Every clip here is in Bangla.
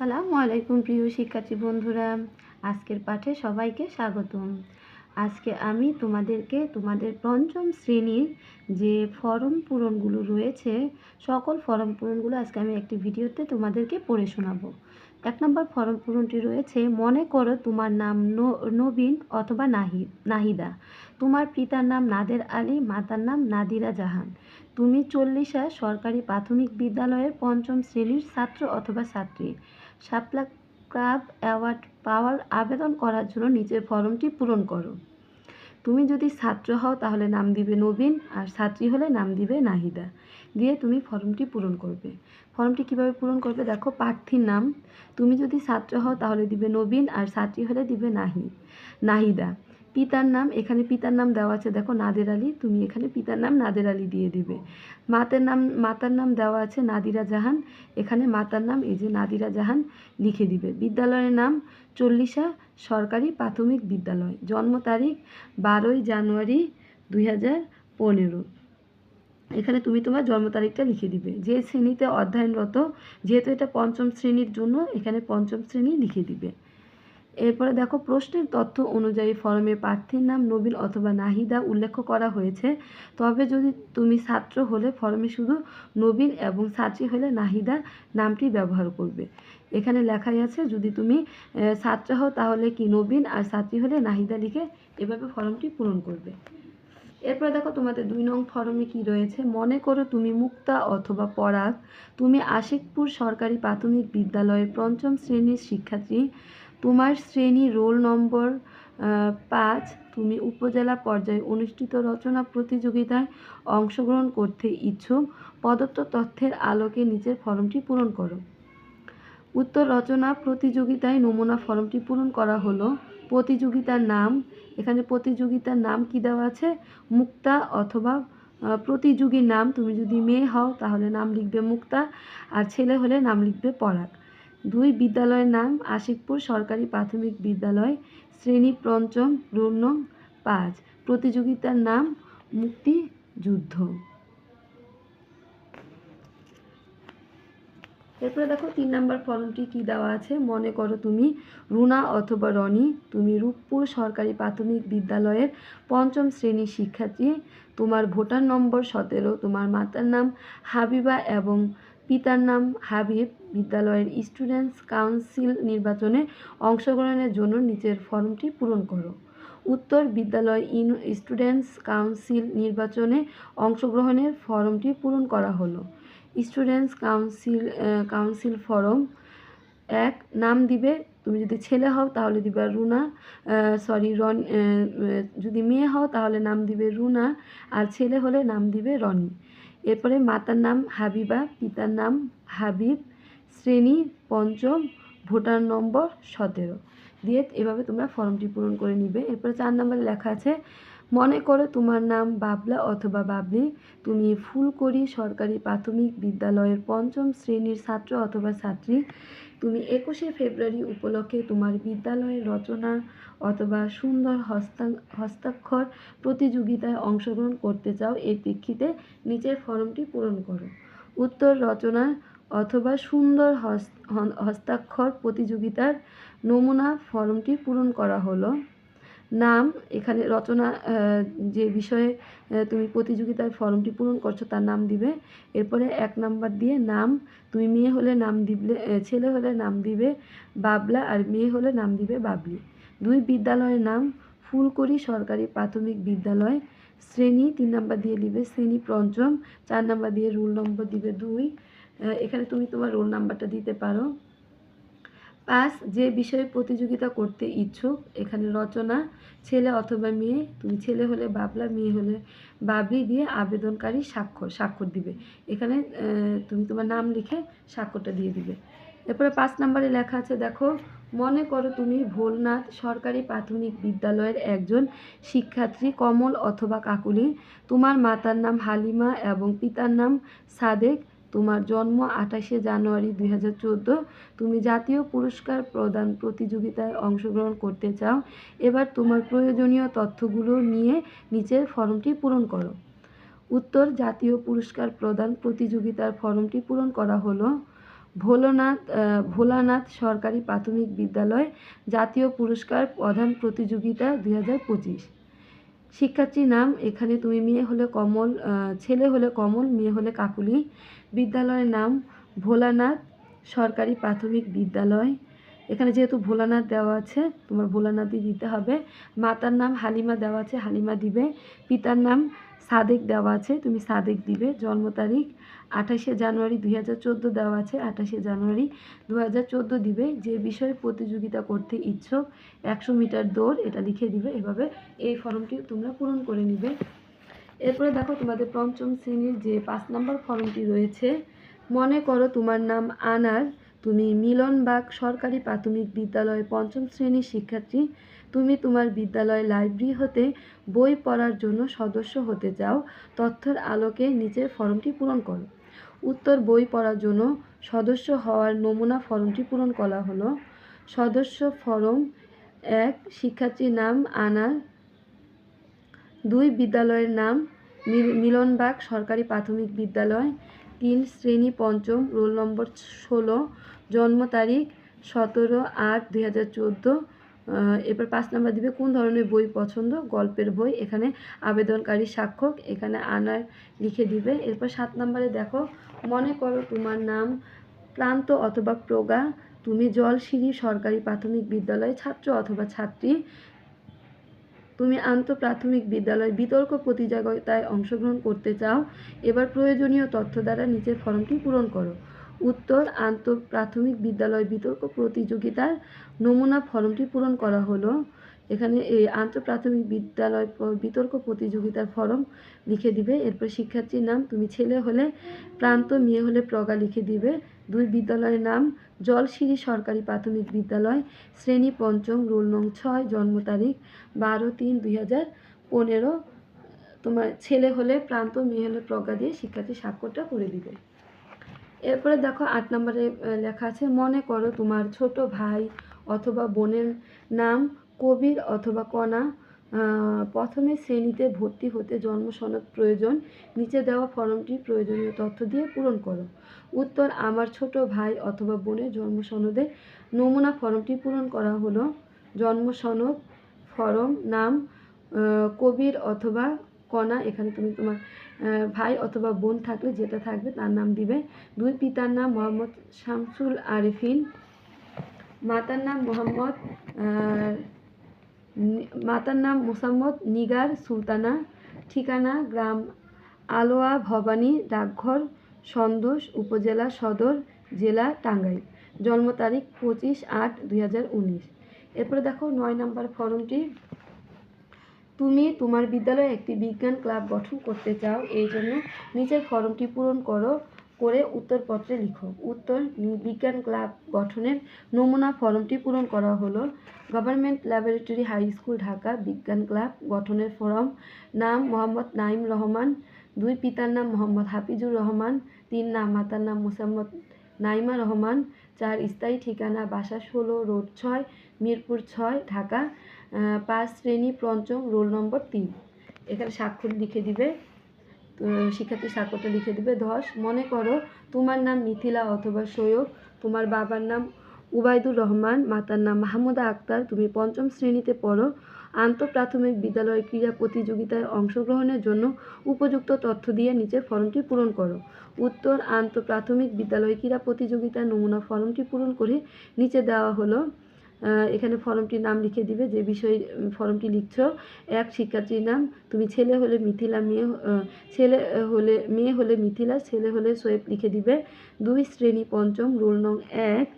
আসসালামু আলাইকুম প্রিয় শিক্ষার্থী বন্ধুরা, আজকের পাঠে সবাইকে স্বাগতম। আজকে আমি তোমাদেরকে তোমাদের পঞ্চম শ্রেণির যে ফর্ম পূরণগুলো রয়েছে, সকল ফর্ম পূরণগুলো আজকে আমি একটি ভিডিওতে তোমাদেরকে পড়ে শোনাবো। এক নম্বর ফর্ম পূরণটি রয়েছে, মনে করো তোমার নাম নবীন অথবা নাহিদ নাহিদা। তোমার পিতার নাম নাদের আলী, মাতার নাম নাদিরা জাহান। তুমি চল্লিশা সরকারি প্রাথমিক বিদ্যালয়ের পঞ্চম শ্রেণির ছাত্র অথবা ছাত্রী। শাপলা ক্লাব অ্যাওয়ার্ড পাওয়ার আবেদন করার জন্য নিচের ফর্মটি পূরণ করো। তুমি যদি ছাত্র হও তাহলে নাম দিবে নবীন আর ছাত্রী হলে নাম দিবে নাহিদা। দিয়ে তুমি ফর্মটি পূরণ করবে। ফর্মটি কীভাবে পূরণ করবে দেখো প্রার্থীর নাম। তুমি যদি ছাত্র হও তাহলে দিবে নবীন আর ছাত্রী হলে দিবে নাহি, নাহিদা। পিতার নাম, এখানে পিতার নাম দেওয়া আছে। দেখো, নাদের আলী, তুমি এখানে পিতার নাম নাদের আলী দিয়ে দিবে। মাতার নাম মাতার নাম দেওয়া আছে নাদিরা জাহান। এখানে মাতার নাম, এই যে নাদিরা জাহান, লিখে দিবে। বিদ্যালয়ের নাম চল্লিশা সরকারি প্রাথমিক বিদ্যালয়। জন্ম তারিখ বারোই জানুয়ারি দুই হাজার পনেরো। এখানে তুমি তোমার জন্ম তারিখটা লিখে দিবে। যে শ্রেণীতে অধ্যয়নরত, যেহেতু এটা পঞ্চম শ্রেণির জন্য, এখানে পঞ্চম শ্রেণি লিখে দিবে। এরপরে দেখো, প্রশ্নের তথ্য অনুযায়ী ফরমে প্রার্থীর নাম নবীন অথবা নাহিদা উল্লেখ করা হয়েছে। তবে যদি তুমি ছাত্র হলে ফরমে শুধু নবীন এবং ছাত্রী হলে নাহিদা নামটি ব্যবহার করবে। এখানে লেখাই আছে, যদি তুমি ছাত্র হও তাহলে কি নবীন আর ছাত্রী হলে নাহিদা লিখে এভাবে ফর্মটি পূরণ করবে। এরপরে দেখো, তোমাদের দুই নং ফরমে কি রয়েছে? মনে করো তুমি মুক্তা অথবা পরাগ। তুমি আশিকপুর সরকারি প্রাথমিক বিদ্যালয়ের পঞ্চম শ্রেণির শিক্ষার্থী। তোমার শ্রেণি রোল নম্বর পাঁচ, তুমি উপজেলা পর্যায়ে অনুষ্ঠিত রচনা প্রতিযোগিতায় অংশগ্রহণ করতে ইচ্ছুক, প্রদত্ত তথ্যের আলোকে নিচের ফর্মটি পূরণ করো। উত্তর রচনা প্রতিযোগিতায় নমুনা ফর্মটি পূরণ করা হলো। প্রতিযোগিতার নাম, এখানে প্রতিযোগিতার নাম কি দেওয়া আছে? মুক্তা অথবা প্রতিযোগীর নাম। তুমি যদি মেয়ে হও, তাহলে নাম লিখবে মুক্তা, আর ছেলে হলে নাম লিখবে পরাগ। দুই বিদ্যালয়ের নাম আশিকপুর সরকারি প্রাথমিক বিদ্যালয় শ্রেণি পঞ্চম রোল নং পাঁচ। প্রতিযোগিতার নাম মুক্তিযুদ্ধ এরপরে দেখো তিন নাম্বার ফর্মটি কি দেওয়া আছে? মনে করো তুমি রুনা অথবা রনি, তুমি রূপপুর সরকারি প্রাথমিক বিদ্যালয়ের পঞ্চম শ্রেণির শিক্ষার্থী। তোমার ভোটার নম্বর সতেরো, তোমার মাতার নাম হাবিবা এবং পিতার নাম হাবিব বিদ্যালয়ের স্টুডেন্টস কাউন্সিল নির্বাচনে অংশগ্রহণের জন্য নিচের ফর্মটি পূরণ করো। উত্তর বিদ্যালয় ইন স্টুডেন্টস কাউন্সিল নির্বাচনে অংশগ্রহণের ফর্মটি পূরণ করা হলো। স্টুডেন্টস কাউন্সিল কাউন্সিল ফরম এক, নাম দিবে, তুমি যদি ছেলে হও তাহলে দিবে রুনা সরি রন যদি মেয়ে হও তাহলে নাম দিবে রুনা, আর ছেলে হলে নাম দিবে রনি। এরপরে মাতার নাম হাবিবা, পিতার নাম হাবিব, শ্রেণি পঞ্চম, ভোটার নম্বর সতেরো। দিয়ে এভাবে তোমরা ফর্মটি পূরণ করে নিবে। এরপরে চার নম্বরে লেখা আছে মনে করো তোমার নাম বাবলা অথবা বাবলি। তুমি ফুলকড়ি সরকারি প্রাথমিক বিদ্যালয়ের পঞ্চম শ্রেণির ছাত্র অথবা ছাত্রী। তুমি একুশে ফেব্রুয়ারি উপলক্ষে তোমার বিদ্যালয়ের রচনা অথবা সুন্দর হস্তা, হস্তাক্ষর প্রতিযোগিতায় অংশগ্রহণ করতে চাও, এর প্রেক্ষিতে নিচের ফর্মটি পূরণ করো। উত্তর রচনা অথবা সুন্দর হস্তাক্ষর প্রতিযোগিতার নমুনা ফর্মটি পূরণ করা হলো। নাম, এখানে রচনা যে বিষয়ে তুমি প্রতিযোগিতার ফর্মটি পূরণ করছ তার নাম দিবে। এরপরে এক নাম্বার দিয়ে নাম, তুমি মেয়ে হলে নাম দিবে ছেলে হলে নাম দিবে বাবলা আর মেয়ে হলে নাম দিবে বাবলি। দুই বিদ্যালয়ের নাম, ফুলকড়ি সরকারি প্রাথমিক বিদ্যালয়। শ্রেণি, তিন নাম্বার দিয়ে দিবে শ্রেণি পঞ্চম, চার নাম্বার দিয়ে রোল নম্বর দিবে দুই। এখানে তুমি তোমার রোল নাম্বারটা দিতে পারো। পাঁচ যে বিষয়ে প্রতিযোগিতা করতে ইচ্ছুক, এখানে রচনা, ছেলে অথবা মেয়ে, তুমি ছেলে হলে বাবলা, মেয়ে হলে বাবলি দিয়ে আবেদনকারী স্বাক্ষর স্বাক্ষর দিবে। এখানে তুমি তোমার নাম লিখে স্বাক্ষরটা দিয়ে দিবে। এরপরে পাঁচ নম্বরে লেখা আছে, দেখো, মনে করো তুমি ভোলনাথ সরকারি প্রাথমিক বিদ্যালয়ের একজন শিক্ষার্থী, কমল অথবা কাকুলি। তোমার মাতার নাম হালিমা এবং পিতার নাম সাদেক। তোমার জন্ম আঠাশে জানুয়ারি দুই হাজার চোদ্দ। তুমি জাতীয় পুরস্কার প্রদান প্রতিযোগিতায় অংশগ্রহণ করতে চাও। এবার তোমার প্রয়োজনীয় তথ্যগুলো নিয়ে নিচের ফর্মটি পূরণ করো। উত্তর, জাতীয় পুরস্কার প্রদান প্রতিযোগিতার ফর্মটি পূরণ করা হলো। ভোলানাথ ভোলানাথ সরকারি প্রাথমিক বিদ্যালয় জাতীয় পুরস্কার প্রধান প্রতিযোগিতা দুই হাজার পঁচিশ। শিক্ষার্থীর নাম, এখানে তুমি মেয়ে হলে কমল ছেলে হলে কমল, মেয়ে হলে কাকুলি। বিদ্যালয়ের নাম ভোলানাথ, সরকারি প্রাথমিক বিদ্যালয়। এখানে যেহেতু ভোলানাথ দেওয়া আছে, তোমার ভোলানাথই দিতে হবে। মাতার নাম হালিমা দেওয়া আছে, হালিমা দিবে। পিতার নাম সাদেক দেওয়া আছে, তুমি সাদেক দিবে, জন্ম তারিখ। আঠাশে জানুয়ারি দুই হাজার চোদ্দ দেওয়া আছে। আঠাশে জানুয়ারি দু হাজার চোদ্দ দিবে। যে বিষয়ে প্রতিযোগিতা করতে ইচ্ছুক, একশো মিটার দৌড়, এটা লিখে দিবে। এভাবে এই ফর্মটি তোমরা পূরণ করে নিবে। এরপরে দেখো তোমাদের পঞ্চম শ্রেণির যে পাঁচ নম্বর ফর্মটি রয়েছে, মনে করো তোমার নাম আনার, তুমি মিলনবাগ সরকারি প্রাথমিক বিদ্যালয় পঞ্চম শ্রেণির শিক্ষার্থী, তুমি তোমার বিদ্যালয় লাইব্রেরি হতে বই পড়ার জন্য সদস্য হতে চাও, তথ্যের আলোকে নিচের ফর্মটি পূরণ করো। উত্তর বই পড়ার জন্য সদস্য হওয়ার নমুনা ফর্মটি পূরণ করা হলো। সদস্য ফরম এক, শিক্ষার্থীর নাম আনার দুই, বিদ্যালয়ের নাম মিল- মিলনবাগ সরকারি প্রাথমিক বিদ্যালয়। তিন, শ্রেণি পঞ্চম, রোল নম্বর ষোলো, জন্ম তারিখ সতেরো আট দুই হাজার চোদ্দ। এবার পাঁচ নাম্বার দিবে, কোন ধরনের বই পছন্দ? গল্পের বই। এখানে আবেদনকারী সাক্ষর এখানে আনার লিখে দিবে। এরপর সাত নাম্বারে দেখো, মনে করো তোমার নাম প্রান্ত অথবা প্রগা তুমি জল জলসিঁড়ি সরকারি প্রাথমিক বিদ্যালয় ছাত্র অথবা ছাত্রী, তুমি আন্তঃপ্রাথমিক বিদ্যালয় বিতর্ক প্রতিযোগিতায় অংশগ্রহণ করতে চাও, এবার প্রয়োজনীয় তথ্য দ্বারা নিচের ফর্মটি পূরণ করো। উত্তর আন্তঃপ্রাথমিক বিদ্যালয় বিতর্ক প্রতিযোগিতার নমুনা ফর্মটি পূরণ করা হলো। এখানে এই আন্তঃপ্রাথমিক বিদ্যালয় বিতর্ক প্রতিযোগিতার ফরম লিখে দিবে। এরপর শিক্ষার্থীর নাম, তুমি ছেলে হলে প্রান্ত, মেয়ে হলে প্রগা লিখে দিবে। দুই বিদ্যালয়ের নাম জলসিঁড়ি সরকারি প্রাথমিক বিদ্যালয়, শ্রেণি পঞ্চম, রোল নং ছয়, জন্ম তারিখ বারো তিন দুই হাজার পনেরো। তোমার ছেলে হলে প্রান্ত, মেয়ে হলে প্রজ্ঞা দিয়ে শিক্ষার্থী স্বাক্ষরটা করে দিবে। এরপরে দেখো আট নম্বরে লেখা আছে, মনে করো তোমার ছোট ভাই অথবা বোনের নাম কবির অথবা কণা। প্রথমে শ্রেণীতে ভর্তি হতে জন্ম সনদ প্রয়োজন। নিচে দেওয়া ফর্মটি প্রয়োজনীয় তথ্য দিয়ে পূরণ করো। উত্তর, আমার ছোট ভাই অথবা বোনের জন্ম সনদে নমুনা ফর্মটি পূরণ করা হলো। জন্ম সনদ, ফরম, নাম কবির অথবা কণা। এখানে তুমি তোমার ভাই অথবা বোন থাকলে যেটা থাকবে তার নাম দিবে। দুই পিতার নাম মোহাম্মদ শামসুল আরেফিন। মাতার নাম মোহাম্মদ মাতার নাম মোসাম্মদ নিগার সুলতানা। ঠিকানা গ্রাম আলোয়া ভবানী, ডাকঘর সন্দোষ উপজেলা সদর, জেলা টাঙ্গাইল। জন্ম তারিখ পঁচিশ আট দুই এরপরে দেখো নয় নম্বর ফর্মটি। তুমি তোমার বিদ্যালয়ে একটি বিজ্ঞান ক্লাব গঠন করতে চাও, এই জন্য নিচের ফর্মটি পূরণ করো, করে উত্তরপত্রে লিখো। উত্তর বিজ্ঞান ক্লাব গঠনের নমুনা ফর্মটি পূরণ করা হলো। Government laboratory high school, Dhaka বিজ্ঞান ক্লাব গঠনের ফর্ম। নাম মোহাম্মদ নাইম রহমান। দুই পিতার নাম মোহাম্মদ হাফিজুর রহমান। তিন নাম মাতার নাম মোসাম্মদ নাইমা রহমান। চার স্থায়ী ঠিকানা বাসা ষোলো, রোড ছয়, মিরপুর ছয়, ঢাকা। পাঁচ শ্রেণি পঞ্চম রোল নম্বর তিন। এখানে স্বাক্ষর লিখে দিবে শিক্ষার্থী স্বাক্ষরটা লিখে দিবে। ধস মনে করো তোমার নাম মিথিলা অথবা সৈয়ব তোমার বাবার নাম উবায়দুর রহমান, মাতার নাম মাহমুদা আক্তার, তুমি পঞ্চম শ্রেণীতে পড়ো। আন্তঃপ্রাথমিক বিদ্যালয় ক্রীড়া প্রতিযোগিতায় অংশগ্রহণের জন্য উপযুক্ত তথ্য দিয়ে নিচের ফর্মটি পূরণ করো। উত্তর, আন্তঃপ্রাথমিক বিদ্যালয় ক্রীড়া প্রতিযোগিতার নমুনা ফর্মটি পূরণ করে নিচে দেওয়া হলো। এখানে ফর্মটির নাম লিখে দিবে, যে বিষয়ে ফর্মটি লিখছো। এক শিক্ষার্থীর নাম, তুমি ছেলে হলে মিথিলা, মেয়ে ছেলে হলে, মেয়ে হলে মিথিলা, ছেলে হলে সোয়েব লিখে দিবে। দুই শ্রেণি পঞ্চম, রোল নং এক,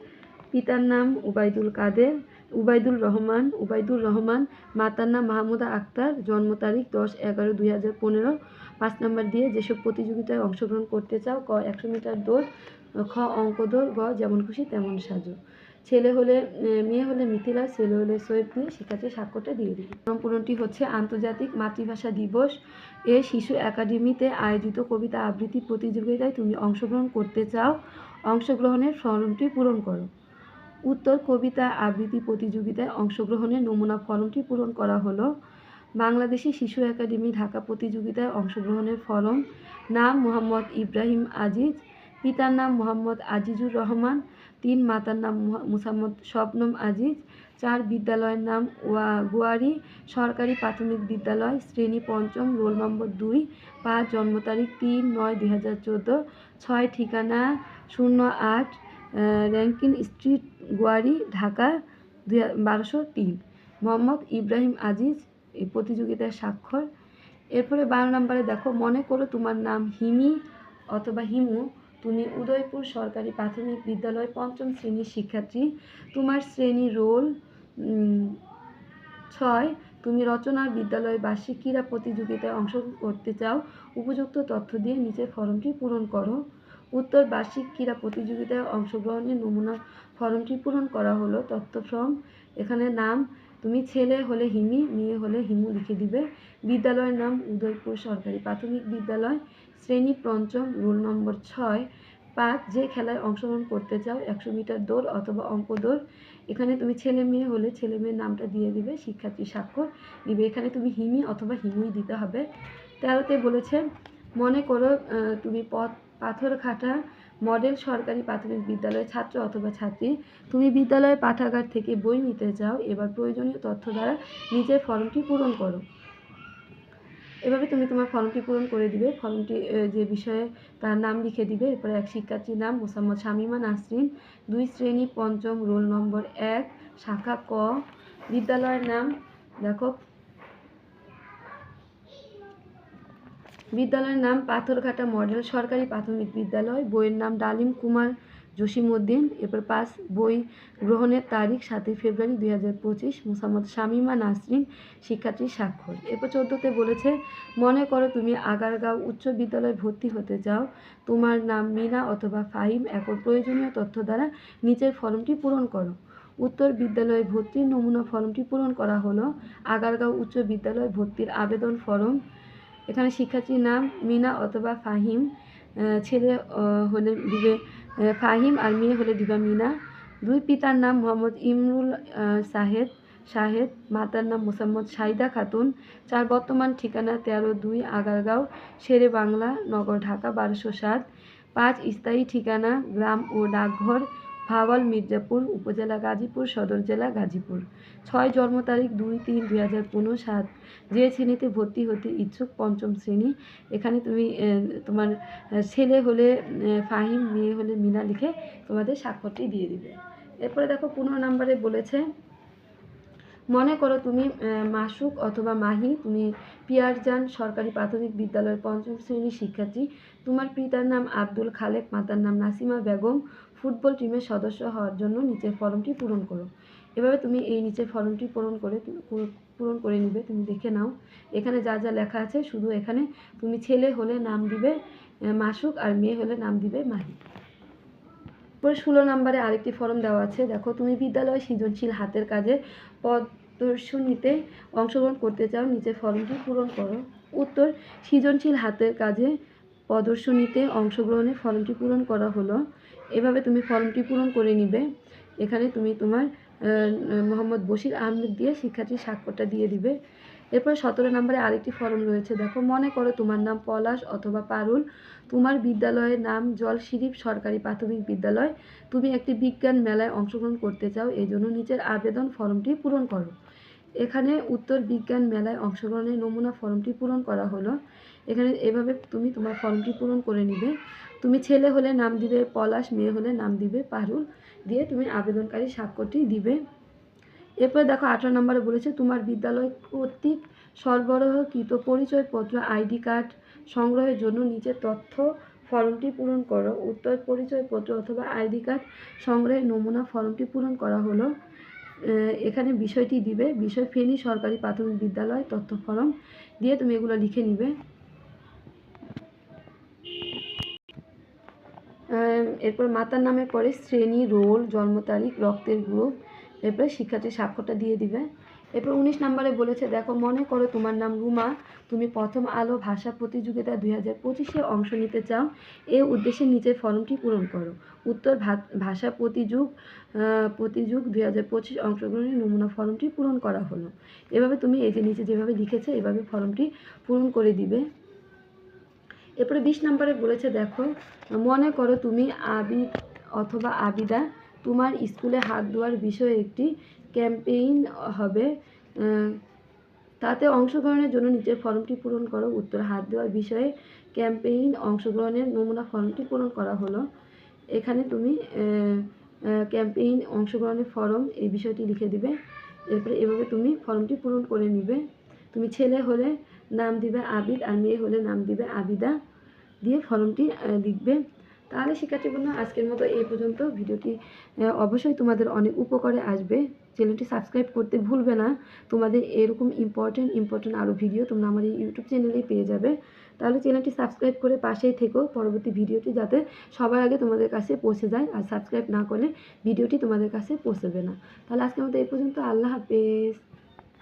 পিতার নাম উবাইদুল কাদের উবাইদুল রহমান উবাইদুর রহমান, মাতার নাম মাহমুদা আক্তার, জন্ম তারিখ দশ এগারো দুই হাজার পনেরো। পাঁচ নাম্বার দিয়ে, যেসব প্রতিযোগিতায় অংশগ্রহণ করতে চাও, ক একশো মিটার দৌড়, খ অঙ্ক দৌড়, গ যেমন খুশি তেমন সাজো। ছেলে হলে মেয়ে হলে মিথিলা, ছেলে হলে সোয়েব দিয়ে শিক্ষার্থীর স্বাক্ষরটা দিয়ে দিবে। পূরণটি হচ্ছে আন্তর্জাতিক মাতৃভাষা দিবস। এ শিশু একাডেমিতে আয়োজিত কবিতা আবৃত্তি প্রতিযোগিতায় তুমি অংশগ্রহণ করতে চাও। অংশগ্রহণের ফর্মটি পূরণ করো। উত্তর কবিতা আবৃত্তি প্রতিযোগিতায় অংশগ্রহণের নমুনা ফর্মটি পূরণ করা হলো। বাংলাদেশি শিশু একাডেমি ঢাকা প্রতিযোগিতায় অংশগ্রহণের ফরম নাম মোহাম্মদ ইব্রাহিম আজিজ। পিতার নাম মোহাম্মদ আজিজুর রহমান। তিন মাতার নাম মুসাম্মদ শবনম আজিজ, চার বিদ্যালয়ের নাম ওয়া, গুয়ারি, সরকারি প্রাথমিক বিদ্যালয়, শ্রেণি পঞ্চম, রোল নম্বর দুই, পাঁচ, জন্ম তারিখ তিন, নয়, দুই হাজার চোদ্দ, ছয়, ঠিকানা শূন্য আট র্যাঙ্কিন স্ট্রিট, গুয়ারি, ঢাকা, দুই, বারোশো তিন। মোহাম্মদ ইব্রাহিম আজিজ, এই প্রতিযোগিতার স্বাক্ষর। এরপরে বারো নম্বরে দেখো, মনে করো তোমার নাম হিমি অথবা হিমু তুমি উদয়পুর সরকারি প্রাথমিক বিদ্যালয় পঞ্চম শ্রেণির শিক্ষার্থী। তোমার শ্রেণি রোল ছয়। তুমি রচনা বিদ্যালয় বার্ষিক ক্রীড়া প্রতিযোগিতায় অংশগ্রহণ করতে চাও। উপযুক্ত তথ্য দিয়ে নিচের ফর্মটি পূরণ করো। উত্তর বার্ষিক ক্রীড়া প্রতিযোগিতায় অংশগ্রহণের নমুনা ফর্মটি পূরণ করা হলো। তথ্য ফর্ম, এখানে নাম, তুমি ছেলে হলে হিমি, মেয়ে হলে হিমু লিখে দিবে। বিদ্যালয়ের নাম উদয়পুর সরকারি প্রাথমিক বিদ্যালয়, শ্রেণি পঞ্চম, রোল নম্বর ছয়, পাঁচ, যে খেলায় অংশগ্রহণ করতে চাও, একশো মিটার দৌড় অথবা অঙ্ক দৌড়। এখানে তুমি ছেলে মেয়ে হলে ছেলে মেয়ের নামটা দিয়ে দিবে, শিক্ষার্থী স্বাক্ষর দিবে। এখানে তুমি হিমি অথবা হিমুই দিতে হবে। তেরোতে বলেছে, মনে করো তুমি পথ পাথরঘাটা মডেল সরকারি প্রাথমিক বিদ্যালয়ের ছাত্র অথবা ছাত্রী। তুমি বিদ্যালয়ের পাঠাগার থেকে বই নিতে চাও, এবার প্রয়োজনীয় তথ্য দ্বারা নিজের ফর্মটি পূরণ করো। এভাবে তুমি তোমার ফর্মটি পূরণ করে দিবে। ফর্মটি যে বিষয়ে তার নাম লিখে দিবে। এরপরে এক শিক্ষার্থীর নাম মোসাম্মদ শামিমা নাসরিন। দুই শ্রেণি পঞ্চম রোল নম্বর এক, শাখা ক। বিদ্যালয়ের নাম দেখো। বিদ্যালয়ের নাম পাথরঘাটা মডেল সরকারি প্রাথমিক বিদ্যালয়। বইয়ের নাম ডালিম কুমার জসিমউদ্দিন। এরপর পাঁচ বই গ্রহণের তারিখ সাতই ফেব্রুয়ারি দুই হাজার পঁচিশ। মোসাম্মদ শামিমা নাসরিন শিক্ষার্থীর স্বাক্ষর। এরপর চোদ্দোতে বলেছে, মনে করো তুমি আগারগাঁও উচ্চ বিদ্যালয়ে ভর্তি হতে চাও। তোমার নাম মিনা অথবা ফাহিম। এখন প্রয়োজনীয় তথ্য দ্বারা নিচের ফর্মটি পূরণ করো। উত্তর বিদ্যালয়ে ভর্তির নমুনা ফর্মটি পূরণ করা হলো। আগারগাঁও উচ্চ বিদ্যালয় ভর্তির আবেদন ফর্ম। এখানে শিক্ষার্থীর নাম মিনা অথবা ফাহিম। ছেলে হলে দিবে ফাহিম আর মেয়ে হলে দিবা মিনা। দুই পিতার নাম মোহাম্মদ ইমরুল সাহেদ শাহেদ মাতার নাম মোসাম্মদ, সাইদা খাতুন। চার বর্তমান ঠিকানা তেরো দুই আগারগাঁও, শেরে বাংলা, নগর ঢাকা, বারোশো সাত। পাঁচ স্থায়ী ঠিকানা গ্রাম ও ডাকঘর ভাওয়াল মির্জাপুর উপজেলা, গাজীপুর সদর জেলা, গাজীপুর। ছয় জন্ম তারিখ দুই তিন দুই হাজার পনেরো সাত। যে শ্রেণীতে ভর্তি হতে ইচ্ছুক পঞ্চম শ্রেণি। এখানে তুমি তোমার ছেলে হলে ফাহিম, মেয়ে হলে মিনা লিখে তোমাদের স্বাক্ষরটি দিয়ে দিবে। এরপরে দেখো পনেরো নম্বরে বলেছে, মনে করো তুমি মাসুক অথবা মাহি, তুমি পিয়ারজান সরকারি প্রাথমিক বিদ্যালয়ের পঞ্চম শ্রেণির শিক্ষার্থী। তোমার পিতার নাম আব্দুল খালেক, মাতার নাম নাসিমা বেগম ফুটবল টিমের সদস্য হওয়ার জন্য নিচের ফর্মটি পূরণ করো। এভাবে তুমি এই নিচের ফর্মটি পূরণ করে পূরণ করে নিবে। তুমি দেখে নাও, এখানে যা যা লেখা আছে শুধু এখানে তুমি ছেলে হলে নাম দিবে মাসুক আর মেয়ে হলে নাম দিবে মাহি। পরে ষোলো নম্বরে আরেকটি ফর্ম দেওয়া আছে। দেখো, তুমি বিদ্যালয়ে সৃজনশীল হাতের কাজে প্রদর্শনীতে অংশগ্রহণ করতে চাও নিচে ফর্মটি পূরণ করো। উত্তর, সৃজনশীল হাতের কাজে প্রদর্শনীতে অংশগ্রহণের ফর্মটি পূরণ করা হলো। এভাবে তুমি ফর্মটি পূরণ করে নিবে। এখানে তুমি তোমার মোহাম্মদ বশির আহমেদ দিয়ে শিক্ষার্থীর স্বাক্ষরটা দিয়ে দিবে। এরপর সতেরো নম্বরে আরেকটি ফর্ম রয়েছে। দেখো, মনে করো তোমার নাম পলাশ অথবা পারুল। তোমার বিদ্যালয়ের নাম জল জলশিরিপ সরকারি প্রাথমিক বিদ্যালয়। তুমি একটি বিজ্ঞান মেলায় অংশগ্রহণ করতে চাও এই জন্য নিচের আবেদন ফর্মটি পূরণ করো। এখানে উত্তর বিজ্ঞান মেলায় অংশগ্রহণের নমুনা ফর্মটি পূরণ করা হলো। এখানে এভাবে তুমি তোমার ফর্মটি পূরণ করে নিবে। তুমি ছেলে হলে নাম দিবে পলাশ, মেয়ে হলে নাম দিবে পারুল। দিয়ে তুমি আবেদনকারী স্বাক্ষরটি দিবে। এরপরে দেখো আঠারো নম্বরে বলেছে, তোমার বিদ্যালয় কর্তৃক সরবরাহকৃত পরিচয়পত্র, আইডি কার্ড সংগ্রহের জন্য নিচের তথ্য ফর্মটি পূরণ করো। উত্তর পরিচয়পত্র অথবা আইডি কার্ড সংগ্রহের নমুনা ফর্মটি পূরণ করা হলো। এখানে বিষয়টি দিবে। বিষয় ফেনী সরকারি প্রাথমিক বিদ্যালয় তথ্য ফর্ম। দিয়ে তুমি এগুলো লিখে নিবে। এরপর মাতার নামের পরে শ্রেণি, রোল, জন্ম তারিখ, রক্তের গ্রুপ, এরপরে শিক্ষার্থীর স্বাক্ষরটা দিয়ে দিবে। এরপর উনিশ নম্বরে বলেছে, দেখো, মনে করো তোমার নাম রুমা, তুমি প্রথম আলো ভাষা প্রতিযোগিতা দুই হাজার পঁচিশে অংশ নিতে চাও, এ উদ্দেশ্যে নিচের ফর্মটি পূরণ করো। উত্তর ভাষা প্রতিযোগ প্রতিযোগ দুই হাজার পঁচিশ অংশগ্রহণের নমুনা ফর্মটি পূরণ করা হলো। এভাবে তুমি এই যে নিচে যেভাবে লিখেছে, এভাবে ফর্মটি পূরণ করে দিবে। এরপরে বিশ নম্বরে বলেছে, দেখো, মনে করো তুমি আবিদ অথবা আবিদা, তোমার স্কুলে হাত ধোয়ার বিষয়ে একটি ক্যাম্পেইন হবে তাতে অংশগ্রহণের জন্য নিচের ফর্মটি পূরণ করো। উত্তর, হাত দেওয়ার বিষয়ে ক্যাম্পেইন অংশগ্রহণের নমুনা ফর্মটি পূরণ করা হলো। এখানে তুমি ক্যাম্পেইন অংশগ্রহণের ফর্ম এই বিষয়টি লিখে দিবে। এরপরে এভাবে তুমি ফর্মটি পূরণ করে নিবে। তুমি ছেলে হলে নাম দিবে আবিদ আর মেয়ে হলে নাম দিবে আবিদা দিয়ে ফর্মটি লিখবে। তাহলে শিক্ষার্থী বন্ধু, আজকের মতো এই পর্যন্ত। ভিডিওটি অবশ্যই তোমাদের অনেক উপকারে আসবে। চ্যানেলটি সাবস্ক্রাইব করতে ভুলবে না। তোমাদের এরকম ইম্পর্টেন্ট ইম্পর্টেন্ট আরও ভিডিও তোমরা আমার এই ইউটিউব চ্যানেলেই পেয়ে যাবে। তাহলে চ্যানেলটি সাবস্ক্রাইব করে পাশেই থেকো। পরবর্তী ভিডিওটি যাতে সবার আগে তোমাদের কাছে পৌঁছে যায় আর সাবস্ক্রাইব না করলে ভিডিওটি তোমাদের কাছে পৌঁছবে না। তাহলে আজকের মতো এই পর্যন্ত। আল্লাহ হাফেজ।